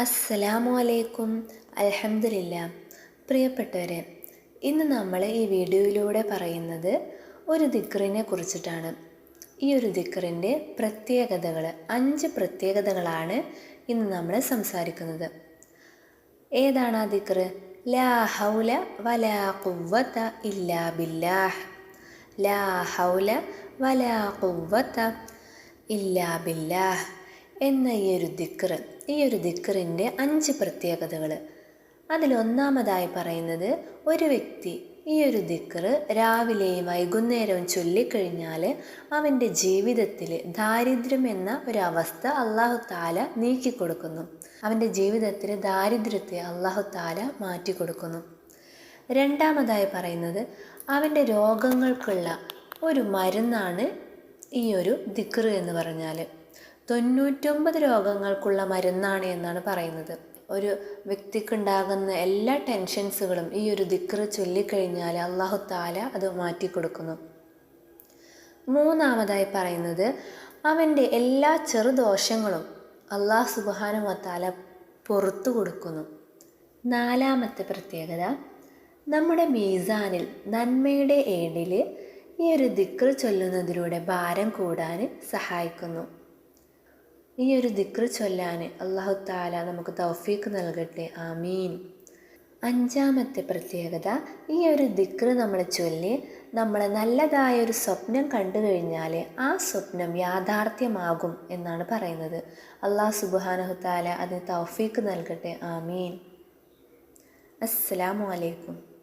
അസ്സലാമു അലൈക്കും അലഹമില്ല പ്രിയപ്പെട്ടവരെ ഇന്ന് നമ്മൾ ഈ വീഡിയോയിലൂടെ പറയുന്നത് ഒരു ദിക്റിനെ കുറിച്ചിട്ടാണ്. ഈ ഒരു ദിക്റിന്റെ പ്രത്യേകതകൾ അഞ്ച് പ്രത്യേകതകളാണ് ഇന്ന് നമ്മൾ സംസാരിക്കുന്നത്. ഏതാണ് ആ ദിക്റ്? ലാ ഹൗല വലാ ഇല്ലാ ബില്ലാഹ്. ലാ ഹൗല വലാ ഇല്ലാ ബില്ലാഹ്. എന്ന ഈ ഒരു ദിക്റ് ഈ ഒരു ദിക്റിന്റെ അഞ്ച് പ്രത്യേകതകൾ അതിലൊന്നാമതായി പറയുന്നത് ഒരു വ്യക്തി ഈ ഒരു ദിക്റ് രാവിലെയും വൈകുന്നേരവും ചൊല്ലിക്കഴിഞ്ഞാൽ അവന്റെ ജീവിതത്തിൽ ദാരിദ്ര്യം എന്ന ഒരവസ്ഥ അള്ളാഹു താല നീക്കിക്കൊടുക്കുന്നു അവന്റെ ജീവിതത്തിൽ ദാരിദ്ര്യത്തെ അള്ളാഹു താല മാറ്റിക്കൊടുക്കുന്നു രണ്ടാമതായി പറയുന്നത് അവന്റെ രോഗങ്ങൾക്കുള്ള ഒരു മരുന്നാണ് ഈ ഒരു ദിക്റ് എന്ന് പറഞ്ഞാൽ. തൊണ്ണൂറ്റൊമ്പത് രോഗങ്ങൾക്കുള്ള മരുന്നാണ് എന്നാണ് പറയുന്നത്. ഒരു വ്യക്തിക്കുണ്ടാകുന്ന എല്ലാ ടെൻഷൻസുകളും ഈ ഒരു ദിക്റ് ചൊല്ലിക്കഴിഞ്ഞാൽ അള്ളാഹു താല അത് മാറ്റിക്കൊടുക്കുന്നു. മൂന്നാമതായി പറയുന്നത് അവന്റെ എല്ലാ ചെറുദോഷങ്ങളും അള്ളാഹ് സുബാനുമത്താല പുറത്തു കൊടുക്കുന്നു. നാലാമത്തെ പ്രത്യേകത നമ്മുടെ മീസാനിൽ നന്മയുടെ ഏടിൽ ഈ ഒരു ദിക്റ് ചൊല്ലുന്നതിലൂടെ ഭാരം കൂടാൻ സഹായിക്കുന്നു. ഈ ഒരു ദിക്ര ചൊല്ലാൻ അള്ളാഹു താല നമുക്ക് തൗഫീക്ക് നൽകട്ടെ. ആമീൻ. അഞ്ചാമത്തെ പ്രത്യേകത ഈ ഒരു ദിക്ര നമ്മൾ ചൊല്ലി നമ്മൾ നല്ലതായ ഒരു സ്വപ്നം കണ്ടു കഴിഞ്ഞാൽ ആ സ്വപ്നം യാഥാർത്ഥ്യമാകും എന്നാണ് പറയുന്നത്. അള്ളാഹു സുബാനഹു താല അതിന് തൗഫീക്ക് നൽകട്ടെ. ആമീൻ. അസ്സലാമു അലൈക്കും.